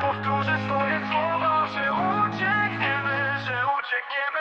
powtórzę swoje słowa Że uciekniemy, że uciekniemy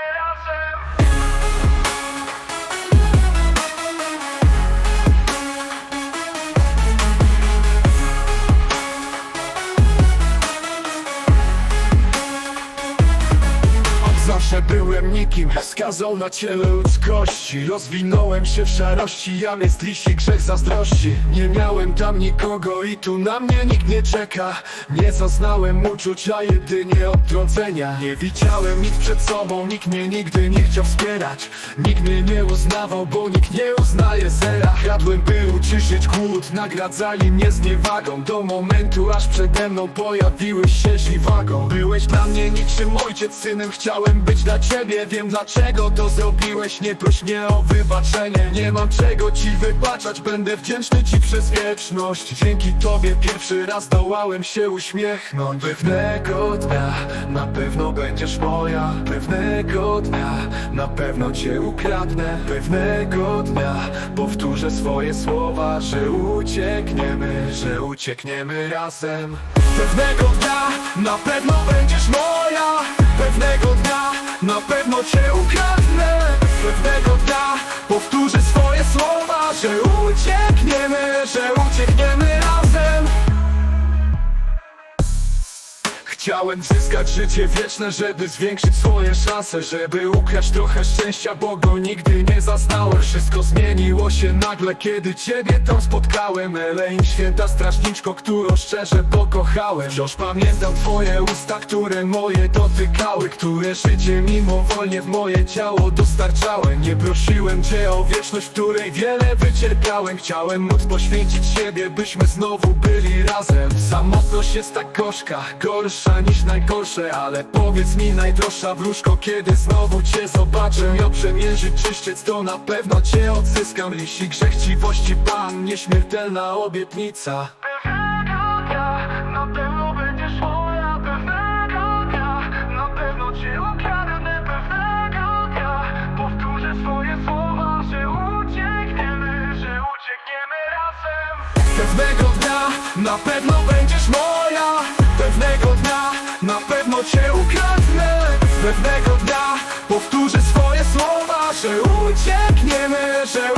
Zawsze byłem nikim, skazał na ciele ludzkości. Rozwinąłem się w szarości, jam jest liści grzech zazdrości. Nie miałem tam nikogo i tu na mnie nikt nie czeka. Nie zaznałem uczucia, jedynie odtrącenia. Nie widziałem nic przed sobą, nikt mnie nigdy nie chciał wspierać. Nikt mnie nie uznawał, bo nikt nie uznaje zera. Jadłem by uciszyć głód, nagradzali mnie zniewagą Do momentu aż przede mną pojawiłeś się żywagą. Byłeś dla mnie niczym ojciec synem, chciałem być dla ciebie? Wiem dlaczego to zrobiłeś, nie proś mnie o wybaczenie. Nie mam czego ci wybaczać, będę wdzięczny ci przez wieczność. Dzięki tobie pierwszy raz zdołałem się uśmiechnąć. Pewnego dnia na pewno będziesz moja. Pewnego dnia na pewno cię ukradnę. Pewnego dnia powtórzę swoje słowa Że uciekniemy, że uciekniemy razem. Pewnego dnia na pewno będziesz moja. Pewnego dnia na pewno cię ukradnę Pewnego dnia. Powtórzę swoje słowa Że uciekniemy, że uciekniemy Chciałem zyskać życie wieczne, żeby zwiększyć swoje szanse Żeby ukraść trochę szczęścia, bo go nigdy nie zaznałem. Wszystko zmieniło się nagle, kiedy ciebie tam spotkałem. Elaine, święta strażniczko, którą szczerze pokochałem. Wciąż pamiętam twoje usta, które moje dotykały Które życie mimowolnie w moje ciało dostarczały. Nie prosiłem cię o wieczność, w której wiele wycierpiałem. Chciałem móc poświęcić siebie, byśmy znowu byli razem. Samotność jest tak gorsza niż najgorsze Ale powiedz mi najdroższa wróżko, kiedy znowu cię zobaczę I oprzemierzyć czyściec, to na pewno cię odzyskam. Liści grzech chciwości Pan, nieśmiertelna obietnica. Pewnego dnia na pewno pewno cię ukradnę Pewnego dnia powtórzę swoje słowa Że uciekniemy, że